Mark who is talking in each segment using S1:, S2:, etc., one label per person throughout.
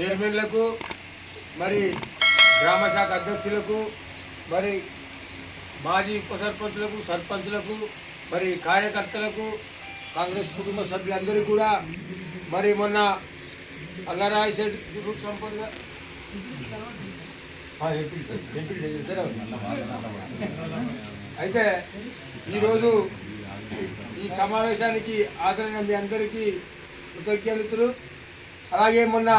S1: చైర్మన్లకు మరి గ్రామ శాఖ అధ్యక్షులకు మరి మాజీ ఉప సర్పంచులకు సర్పంచులకు మరి కార్యకర్తలకు కాంగ్రెస్ కుటుంబ సభ్యులందరూ కూడా మరి మొన్న అల్లరాయి సెట్ సంపద అయితే ఈరోజు ఈ సమావేశానికి హాజరైన మీ అందరికీ కృతజ్ఞతలు. అలాగే మొన్న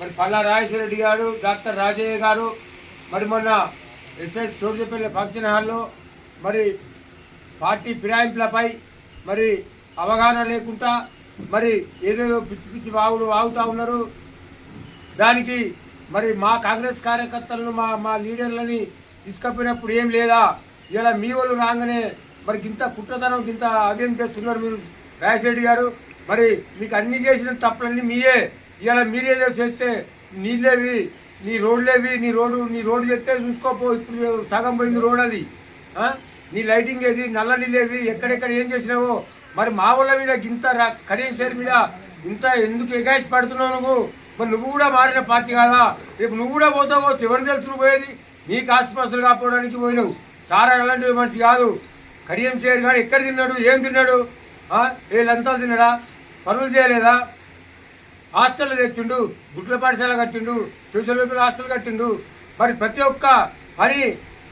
S1: మరి పల్లా రాజేశ్వరరెడ్డి గారు డాక్టర్ రాజయ్య గారు మరి మొన్న ఎస్ఎస్ సూర్యపల్లి ఫంక్షన్ హాల్లో మరి పార్టీ ఫిరాయింపులపై మరి అవగాహన లేకుండా మరి ఏదేదో పిచ్చి పిచ్చి వాగుడు వాగుతూ ఉన్నారు. దానికి మరి మా కాంగ్రెస్ కార్యకర్తలను మా మా లీడర్లని తీసుకపోయినప్పుడు ఏం లేదా? ఇలా మీ వాళ్ళు రాగానే మరి ఇంత కుట్రతనం ఇంత అదేం చేస్తున్నారు మీరు రాజశేఖర్ గారు. మరి మీకు అన్ని చేసిన తప్పులన్నీ మీయే. ఇలా మీరేదో చేస్తే నీళ్ళేవి నీ రోడ్లేవి నీ రోడ్డు నీ రోడ్డు చెప్తే చూసుకోపో ఇప్పుడు సగం పోయింది రోడ్ అది. నీ లైటింగ్ ఏది నల్ల నీళ్ళేవి ఎక్కడెక్కడ ఏం చేసినావో? మరి మా వాళ్ళ మీద ఇంత రా- కడియం షేర్ మీద ఇంత ఎందుకు ఎగాయిస్ పడుతున్నావు నువ్వు? మరి నువ్వు కూడా మారిన పార్టీ కాదా? రేపు నువ్వు కూడా పోతావు? ఎవరు తెలుసు నువ్వు పోయేది? నీకు ఆసుపత్రులు కాపోవడానికి పోయినావు. సారా అలాంటి మనిషి కాదు. కడియం చేయరు కానీ ఎక్కడ తిన్నాడు? ఏం తిన్నాడు? వీళ్ళంతా ఏ లంచాలు తిన్నాడా? పనులు చేయలేదా? హాస్టల్ తెచ్చిండు గుడ్ల పాఠశాల కట్టిండు సోషల్ వెల్ఫేర్ హాస్టల్ కట్టిండు. మరి ప్రతి ఒక్క పని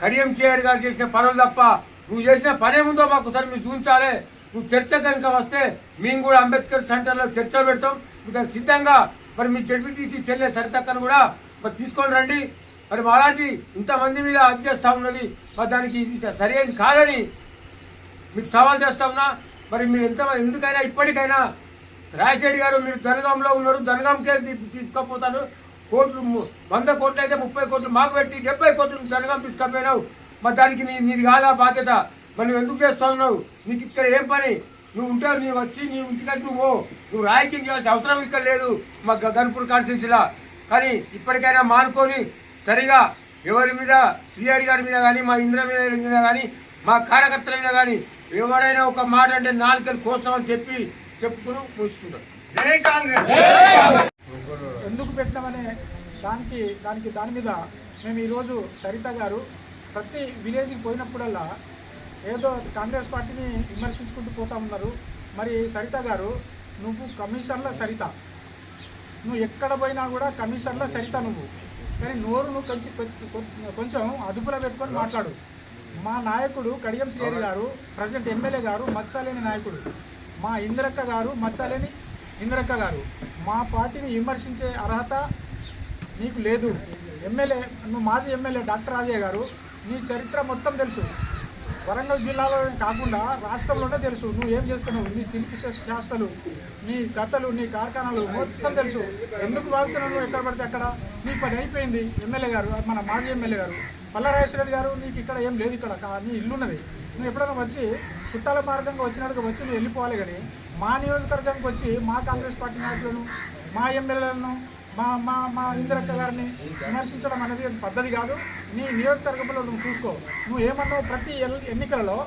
S1: కడియం చేయరు గారు చేసిన పనులు తప్ప నువ్వు చేసిన పనే ఉందో మాకు సరే మీరు చూపించాలి. నువ్వు చర్చ కనుక వస్తే మేము కూడా అంబేద్కర్ సెంటర్లో చర్చ పెడతాం. మీకు సిద్ధంగా మరి మీ జడ్పీటీసీ చెల్లె సరితక్కను కూడా మరి తీసుకొని రండి. మరి అలాంటి ఇంతమంది మీద అది చేస్తా ఉన్నది మరి దానికి ఇది సరైనది కాదని మీకు సవాల్ చేస్తా ఉన్నా. మరి మీరు ఎంత ఎందుకైనా ఇప్పటికైనా రాజశేఖర్ గారు మీరు దనగాంలో ఉన్నారు దనగాంకే తీ- కోట్లు వంద కోట్లు అయితే ముప్పై కోట్లు మాకు పెట్టి డెబ్బై కోట్లు దనగాం తీసుకపోయినావు. మరి దానికి నీ నీది కాదా బాధ్యత? మరి నువ్వు ఎందుకు చేస్తున్నావు? నీకు ఇక్కడ ఏం పని? నువ్వు ఉంటావు నువ్వు వచ్చి నీ ఇంటికి నువ్వు నువ్వు రాయకింగ్ చేయాల్సిన అవసరం ఇక్కడ లేదు మా గ- గన్పూర్ కాన్స్టిట్యూన్సీలా. కానీ ఇప్పటికైనా మానుకొని సరిగా ఎవరి మీద శ్రీహరి గారి మీద కానీ మా ఇంద్ర మీద మీద కానీ మా కార్యకర్తల మీద కానీ ఎవరైనా ఒక మాట అంటే నాలుకలు కోస్తామని చెప్పి చెప్పుకుని జై కాంగ్రెస్!
S2: ఎందుకు పెట్టామనే దానికి దానికి దాని మీద మేము ఈరోజు సరిత గారు ప్రతి విలేజ్కి పోయినప్పుడల్లా ఏదో కాంగ్రెస్ పార్టీని విమర్శించుకుంటూ పోతా ఉన్నారు. మరి సరిత గారు నువ్వు కమిషన్ల సరిత. నువ్వు ఎక్కడ పోయినా కూడా కమిషన్ల సరిత నువ్వు. కానీ నోరు నువ్వు కొంచెం కొంచెం అదుపులో పెట్టుకొని మాట్లాడు. మా నాయకుడు కడియం శ్రీహరి గారు ప్రజెంట్ ఎమ్మెల్యే గారు మచ్చాలేని నాయకుడు. మా ఇంద్రక్క గారు మచ్చాలేని ఇంద్రక్క గారు. మా పార్టీని విమర్శించే అర్హత నీకు లేదు. ఎమ్మెల్యే నువ్వు మాజీ ఎమ్మెల్యే డాక్టర్ రాజయ్య గారు నీ చరిత్ర మొత్తం తెలుసు. వరంగల్ జిల్లాలో కాకుండా రాష్ట్రంలోనే తెలుసు. నువ్వు ఏం చేస్తున్నావు? నీ చిలిపి శాస్త్రాలు నీ కథలు నీ కార్ఖానాలు మొత్తం తెలుసు. ఎందుకు వాగుతున్నావు? ఎక్కడ పడితే అక్కడ. నీ పని అయిపోయింది. ఎమ్మెల్యే గారు మన మాజీ ఎమ్మెల్యే గారు. పల్లారాజేశ్వర గారు నీకు ఇక్కడ ఏం లేదు ఇక్కడ. నీ ఇల్లున్నది. నువ్వు ఎప్పుడైనా వచ్చి చుట్టాల మార్గంగా వచ్చినట్టుగా వచ్చి నువ్వు వెళ్ళిపోవాలి కానీ మా నియోజకవర్గానికి వచ్చి మా కాంగ్రెస్ పార్టీ నాయకులను మా ఎమ్మెల్యేలను మా మా మా ఇందిరక్క గారిని విమర్శించడం అనేది పద్ధతి కాదు. నీ నియోజకవర్గంలో నువ్వు చూసుకో. నువ్వు ఏమన్నావు ప్రతి ఎన్నికలలో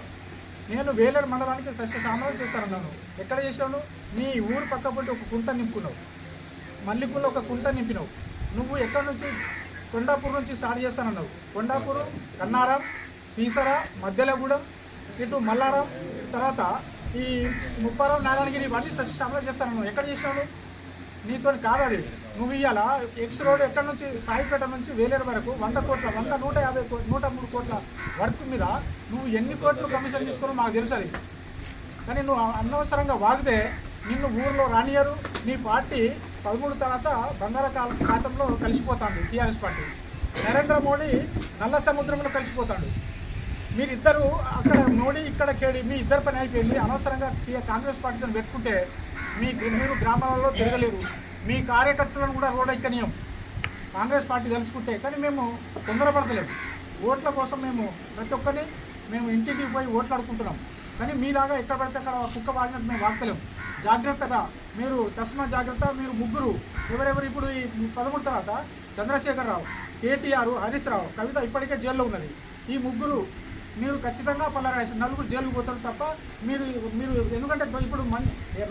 S2: నేను వేలేరు మండలానికి సస్య సామరం చేస్తానన్నాను. ఎక్కడ చేసావు నీ ఊరు పక్క పొంటి ఒక కుంట నింపుకున్నావు. మల్లెపూలు ఒక కుంట నింపినావు. నువ్వు ఎక్కడి నుంచి? కొండాపూర్ నుంచి స్టార్ట్ చేస్తానన్నావు. కొండాపూర్ కన్నారం పీసర మధ్యలగూడెం ఇటు మల్లారం తర్వాత ఈ ముప్పారం నారాయణగిరి ఇవన్నీ సస్య చేస్తాను చేస్తానన్నావు ఎక్కడ చేసినావు నీతో కాదు అది. నువ్వు ఇవాళ ఎక్స్ రోడ్ ఎక్కడి నుంచి? సాయిపేట నుంచి వేలేరు వరకు వంద కోట్ల వంద నూట యాభై కో- నూట మూడు కోట్ల వర్క్ మీద నువ్వు ఎన్ని కోట్లు కమిషన్ తీసుకున్నావు మాకు తెలుసు అది. కానీ నువ్వు అనవసరంగా వాగితే నిన్ను ఊర్లో రానియరు నీ పార్టీ పదమూడు తర్వాత బంగాళ ఖాతంలో కలిసిపోతాడు టీఆర్ఎస్ పార్టీ. నరేంద్ర మోడీ నల్ల సముద్రంలో కలిసిపోతాడు. మీరిద్దరు అక్కడ మోడీ ఇక్కడ కేడి మీ ఇద్దరు పని అయిపోయింది. అనవసరంగా కాంగ్రెస్ పార్టీతో పెట్టుకుంటే మీ మీరు గ్రామాలలో తిరగలేరు. మీ కార్యకర్తలను కూడా రోడ్ కాంగ్రెస్ పార్టీ తెలుసుకుంటే కానీ మేము తొందరపడతలేము ఓట్ల కోసం మేము ప్రతి ఒక్కరిని మేము ఇంటికి పోయి ఓట్లు అడుకుంటున్నాం కానీ మీలాగా ఎక్కడ పడితే అక్కడ కుక్క వాడినట్టు మేము వాడతలేము జాగ్రత్తగా మీరు తస్మా జాగ్రత్త మీరు ముగ్గురు. ఎవరెవరు ఇప్పుడు ఈ పదమూడు తర్వాత చంద్రశేఖర్ రావు కేటీఆర్ హరీష్ రావు కవిత ఇప్పటికే జైల్లో ఉన్నది. ఈ ముగ్గురు మీరు ఖచ్చితంగా పల్లరాసి నలుగురు జైలుకు పోతారు తప్ప మీరు మీరు ఎందుకంటే ఇప్పుడు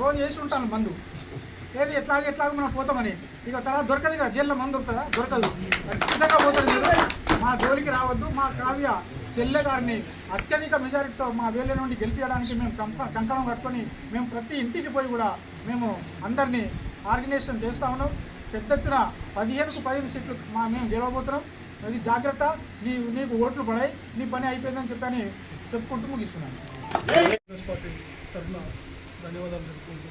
S2: రోజు చేసి ఉంటాను మందు. ఏది ఎట్లాగే ఎట్లాగో మనం పోతామని. ఇక తర్వాత దొరకదు ఇక జైల్లో మందు దొరుకుతుందా? దొరకదు. ఖచ్చితంగా పోతారు మీరు. మా జోలికి రావద్దు. మా కావ్య చెల్లె గారిని అత్యధిక మెజారిటీతో మా వేళ్ళ నుండి గెలిపించడానికి మేము కంక కంకణం కట్టుకొని మేము ప్రతి ఇంటికి పోయి కూడా మేము అందరినీ ఆర్గనైజేషన్ చేస్తా ఉన్నాం. పెద్ద ఎత్తున పదిహేనుకు పదిహేను సీట్లు మా మేము గెలవబోతున్నాం. అది జాగ్రత్త నీ నీకు ఓట్లు పడాయి నీ పని అయిపోయిందని చెప్పని చెప్పుకుంటూ ముగిస్తున్నాను.
S3: కాంగ్రెస్ పార్టీ తరఫున ధన్యవాదాలు తెలుపుకుంటూ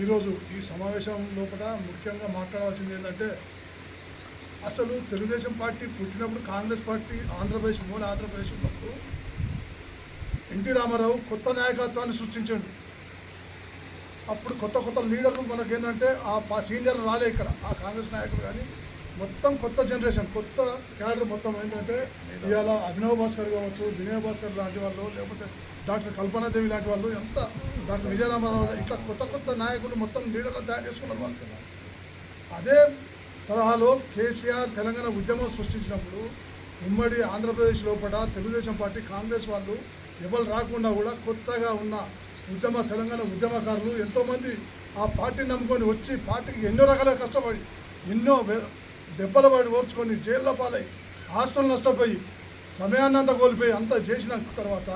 S3: ఈరోజు ఈ సమావేశం లోపల ముఖ్యంగా మాట్లాడాల్సింది ఏంటంటే అసలు తెలుగుదేశం పార్టీ పుట్టినప్పుడు కాంగ్రెస్ పార్టీ ఆంధ్రప్రదేశ్ మూల ఆంధ్రప్రదేశ్ ఉన్నప్పుడు ఎన్టీ రామారావు కొత్త నాయకత్వాన్ని సృష్టించండి. అప్పుడు కొత్త కొత్త లీడర్లు మనకి ఏంటంటే ఆ పా- సీనియర్ రాలే ఇక్కడ ఆ కాంగ్రెస్ నాయకులు కానీ మొత్తం కొత్త జనరేషన్ కొత్త క్యాడర్ మొత్తం ఏంటంటే ఇవాళ అభినవ్ భాస్కర్ కావచ్చు వినయ భాస్కర్ లాంటి వాళ్ళు లేకపోతే డాక్టర్ కల్పనాదేవి లాంటి వాళ్ళు ఎంత డాక్టర్ విజయరామారావు ఇట్లా కొత్త కొత్త నాయకులు మొత్తం లీడర్లు తయారు చేసుకున్నారు వాళ్ళు. అదే తరహాలో కేసీఆర్ తెలంగాణ ఉద్యమం సృష్టించినప్పుడు ఉమ్మడి ఆంధ్రప్రదేశ్ లోపల తెలుగుదేశం పార్టీ కాంగ్రెస్ వాళ్ళు ఎవరు రాకుండా కూడా కొత్తగా ఉన్న ఉద్యమ తెలంగాణ ఉద్యమకారులు ఎంతోమంది ఆ పార్టీని నమ్ముకొని వచ్చి పార్టీకి ఎన్నో రకాల కష్టపడి ఎన్నో దెబ్బలు పడి ఓర్చుకొని జైల్లో పాలై హాస్టల్ నష్టపోయి సమయాన్నంతా కోల్పోయి అంతా చేసిన తర్వాత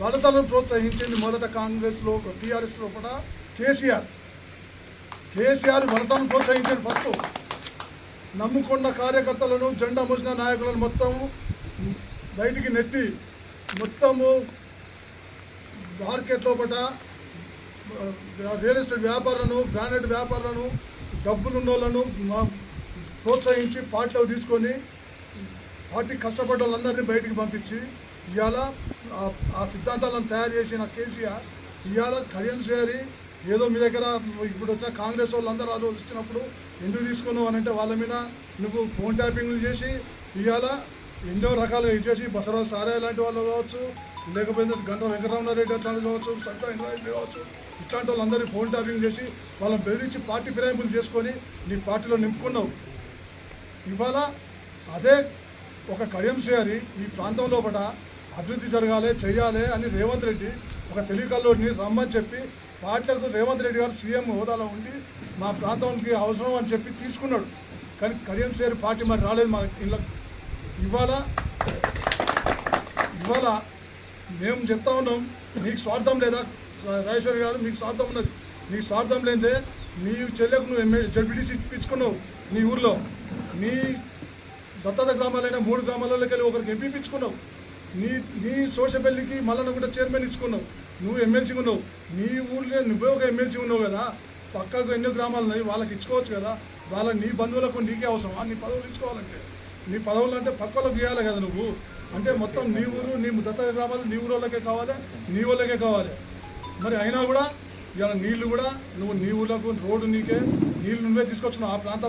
S3: వలసలను ప్రోత్సహించింది మొదట కాంగ్రెస్లో టీఆర్ఎస్లో కూడా కేసీఆర్. కేసీఆర్ వలసలను ప్రోత్సహించాడు ఫస్ట్. నమ్ముకున్న కార్యకర్తలను జెండా మోసిన నాయకులను మొత్తం బయటికి నెట్టి మొత్తము మార్కెట్ లోపల రియల్ ఎస్టేట్ వ్యాపారులను బ్రాండెడ్ వ్యాపారులను డబ్బులున్నోళ్ళను ప్రోత్సహించి పార్టీలో తీసుకొని పార్టీ కష్టపడ్డ వాళ్ళందరినీ బయటికి పంపించి ఇవాళ ఆ- సిద్ధాంతాలను తయారు చేసిన కేసీఆర్ ఇవాళ కళ్యాణ్ చేరి ఏదో మీ దగ్గర ఇప్పుడు వచ్చిన కాంగ్రెస్ వాళ్ళందరూ ఆ రోజు వచ్చినప్పుడు ఎందుకు తీసుకున్నావు అని అంటే వాళ్ళ మీద నువ్వు ఫోన్ ట్యాపింగ్లు చేసి ఇవాళ ఎన్నో రకాలుగా ఇచ్చేసి బసరాజు సారే లాంటి వాళ్ళు కావచ్చు లేకపోతే గంట వెంకటరమణారెడ్డి అట్లాంటి కావచ్చు సత్తా ఇంద్రారెడ్డి కావచ్చు ఇట్లాంటి వాళ్ళందరినీ ఫోన్ ట్యాపింగ్ చేసి వాళ్ళని బెదిరించి పార్టీ ఫిరాయింపులు చేసుకొని నీ పార్టీలో నింపుకున్నావు. ఇవాళ అదే ఒక కడియం శ్రేయరి ఈ ప్రాంతం లోపల అభివృద్ధి జరగాలి చేయాలి అని రేవంత్ రెడ్డి ఒక తెలివికల్లోని రమ్మని చెప్పి పార్టీలకు రేవంత్ రెడ్డి గారు సీఎం హోదాలో ఉండి మా ప్రాంతానికి అవసరం అని చెప్పి తీసుకున్నాడు. కానీ కడియం శ్రేయరి పార్టీ మరి రాలేదు మా ఇళ్ళ ఇవాళ ఇవాళ మేము చెప్తా ఉన్నాం నీకు స్వార్థం లేదా? రాజేశ్వరి గారు మీకు స్వార్థం ఉన్నది. నీకు స్వార్థం లేదే నీ చెల్లెకు నువ్వు ఎంఏ జడ్పీటీసీ ఇప్పించుకున్నావు నీ ఊర్లో. నీ దత్తత గ్రామాలైన మూడు గ్రామాలలోకి వెళ్ళి ఒకరికి ఎంపీ ఇచ్చుకున్నావు నీ నీ సోషపల్లికి మళ్ళీ కూడా చైర్మన్ ఇచ్చుకున్నావు. నువ్వు ఎమ్మెల్సీ ఉన్నావు. నీ ఊళ్ళో నువ్వే ఒక ఎమ్మెల్సీ ఉన్నావు కదా. పక్కకు ఎన్నో గ్రామాలు ఉన్నాయి వాళ్ళకి ఇచ్చుకోవచ్చు కదా. వాళ్ళ నీ బంధువులకు నీకే అవసరమా? నీ పదవులు ఇచ్చుకోవాలంటే. నీ పదవులు అంటే పక్క వాళ్ళకి ఇవ్వాలి కదా నువ్వు. అంటే మొత్తం నీ ఊరు నీ దత్త గ్రామాలు నీ ఊరు వాళ్ళకే కావాలి నీ వాళ్ళకే కావాలి. మరి అయినా కూడా ఇవాళ నీళ్ళు కూడా నువ్వు నీ ఊళ్ళకు రోడ్డు నీకే నీళ్ళు నువ్వే తీసుకొచ్చున్నావు ఆ ప్రాంత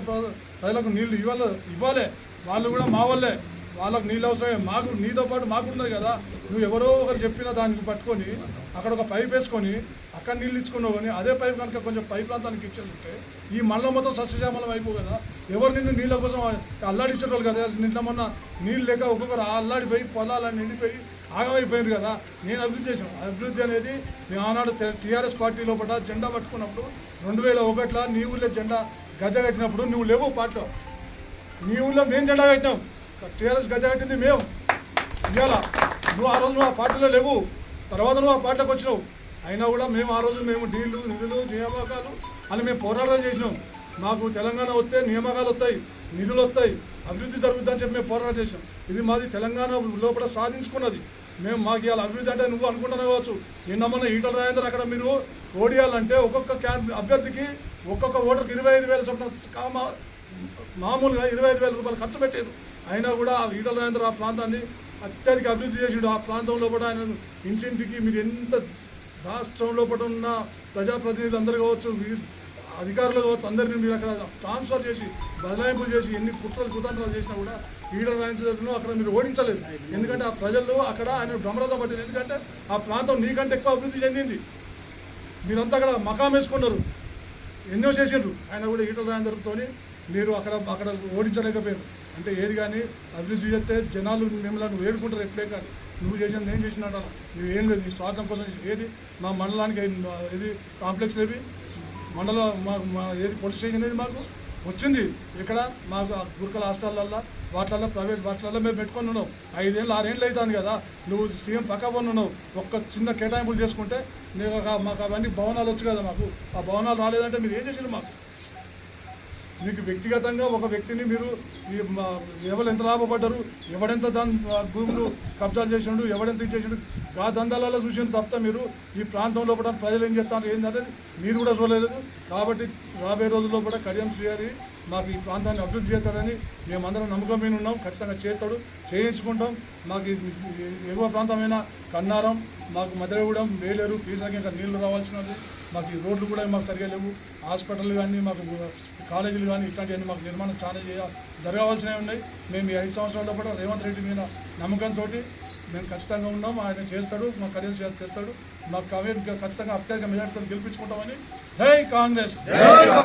S3: ప్రజలకు నీళ్ళు ఇవ్వాలి ఇవ్వాలి. వాళ్ళు కూడా మా వాళ్ళే వాళ్ళకు నీళ్ళు అవసరమే. మాకు నీతో పాటు మాకు ఉన్నది కదా. నువ్వు ఎవరో ఒకరు చెప్పిన దానికి పట్టుకొని అక్కడ ఒక పైప్ వేసుకొని అక్కడ నీళ్ళు ఇచ్చుకున్నావు కానీ అదే పైప్ కనుక కొంచెం పై ప్రాంతానికి ఇచ్చేస్తుంటే ఈ మండలం మొత్తం సస్యశ్యామలం అయిపో కదా. ఎవరు నిన్ను నీళ్ళ కోసం అల్లాడిచ్చేటోళ్ళు కదా? నిన్న మొన్న నీళ్ళు లేక ఒక్కొక్కరు అల్లాడిపోయి పొలాలు నిండిపోయి ఆగమైపోయింది కదా నేను అభివృద్ధి చేశాను. అభివృద్ధి అనేది మేము ఆనాడు టీఆర్ఎస్ పార్టీ లోపల జెండా పట్టుకున్నప్పుడు రెండు వేల ఒకటిలో నీ ఊళ్ళో జెండా గద్దె కట్టినప్పుడు నువ్వు లేవు పార్టీలో. నీ ఊళ్ళో మేము జెండా కట్టినాం. టీఆర్ఎస్ గద్దె కట్టింది మేము ఇవాళ నువ్వు ఆ రోజు నువ్వు ఆ పార్టీలో లేవు. తర్వాత నువ్వు ఆ పార్టీలోకి వచ్చినావు. అయినా కూడా మేము ఆ రోజు మేము డీళ్ళు నిధులు నియామకాలు అని మేము పోరాటం చేసినాం. మాకు తెలంగాణ వస్తే నియామకాలు వస్తాయి నిధులు వస్తాయి అభివృద్ధి జరుగుతుందని చెప్పి మేము పోరాటం చేసాం ఇది మాది తెలంగాణ లోపల సాధించుకున్నది. మేము మాకు ఇవాళ అభివృద్ధి అంటే నువ్వు అనుకుంటున్నావు కావచ్చు. నిన్న మొన్న ఈటల రాజేందర్ అక్కడ మీరు ఓడియాలంటే ఒక్కొక్క క్యాన్ అభ్యర్థికి ఒక్కొక్క ఓటర్కి ఇరవై ఐదు వేల చొప్పున కామా మామూలుగా ఇరవై ఐదు వేల రూపాయలు ఖర్చు పెట్టారు అయినా కూడా ఈటల రాజేంద్ర ఆ ప్రాంతాన్ని అత్యధిక అభివృద్ధి చేసిండు. ఆ ప్రాంతంలో కూడా ఆయన ఇంటింటికి మీరు ఎంత రాష్ట్రంలో కూడా ఉన్న ప్రజాప్రతినిధులు అందరూ కావచ్చు వీ- అధికారులు కావచ్చు అందరినీ మీరు అక్కడ ట్రాన్స్ఫర్ చేసి బదలాయింపులు చేసి ఎన్ని కుట్రలు కుతంత్రాలు చేసినా కూడా ఈడ రాయించడం అక్కడ మీరు ఓడించలేదు. ఎందుకంటే ఆ ప్రజలు అక్కడ ఆయన భ్రమరథం పట్టింది. ఎందుకంటే ఆ ప్రాంతం నీకంటే ఎక్కువ అభివృద్ధి చెందింది. మీరంతా అక్కడ మకాం వేసుకున్నారు. ఎన్నో చేసిండ్రు. ఆయన కూడా ఈటల రాజేందర్తో మీరు అక్కడ అక్కడ ఓడించలేకపోయారు. అంటే ఏది కానీ అభివృద్ధి చేస్తే జనాలు మిమ్మల్ని వేడుకుంటారు ఎప్పుడే కానీ. నువ్వు చేసిన నేను చేసినట్టు నువ్వు ఏం లేదు నీ స్వార్థం కోసం ఏది? మా మండలానికి ఏది? ఇది కాంప్లెక్స్ లేవి మండల మాకు మా ఏది పోలీస్ స్టేషన్ అనేది మాకు వచ్చింది. ఇక్కడ మాకు ఆ గురుకుల వాటిల్లో ప్రైవేట్ వాటిల్లో మేము పెట్టుకొని ఉన్నావు ఐదేళ్ళు ఆరేళ్ళు అవుతాను కదా. నువ్వు సీఎం పక్క పన్ను ఉన్నావు. ఒక్క చిన్న కేటాయింపులు చేసుకుంటే నేను ఒక- మాకు అవన్నీ భవనాలు వచ్చు కదా మాకు. ఆ భవనాలు రాలేదంటే మీరు ఏం చేసినారు మాకు? మీకు వ్యక్తిగతంగా ఒక వ్యక్తిని మీరు ఈ ఎవరు ఎంత లాభపడ్డారు ఎవడెంత దాని భూములు కబ్జాలు చేసిండు ఎవడెంత ఇచ్చేసిండు ఆ దందాలలో చూసిన తప్ప మీరు ఈ ప్రాంతంలో కూడా ప్రజలు ఏం చేస్తారు ఏంటంటే మీరు కూడా చూడలేదు. కాబట్టి రాబోయే రోజుల్లో కూడా కడియం శ్రీహరి మాకు ఈ ప్రాంతాన్ని అభివృద్ధి చేస్తాడని మేమందరం నమ్మకం మీద ఉన్నాం ఖచ్చితంగా చేస్తాడు చేయించుకుంటాం. మాకు ఎగువ ప్రాంతమైన కన్నారం మాకు మధురగూడెం వేలేరు పీసాకి ఇంకా నీళ్ళు రావాల్సినది. మాకు ఈ రోడ్లు కూడా మాకు సరిగా లేవు. హాస్పిటల్ కానీ మాకు కాలేజీలు కానీ ఇట్లాంటివన్నీ మాకు నిర్మాణం చాలా చేయ జరగవలసినవి ఉన్నాయి. మేము ఈ ఐదు సంవత్సరాల్లో కూడా రేవంత్ రెడ్డి మీద నమ్మకంతో మేము ఖచ్చితంగా ఉన్నాం. ఆయన చేస్తాడు మాకు కడియం చేస్తాడు. మాకు కవే ఖచ్చితంగా అత్యధిక మెజార్టీతో గెలిపించుకుంటామని. జై కాంగ్రెస్!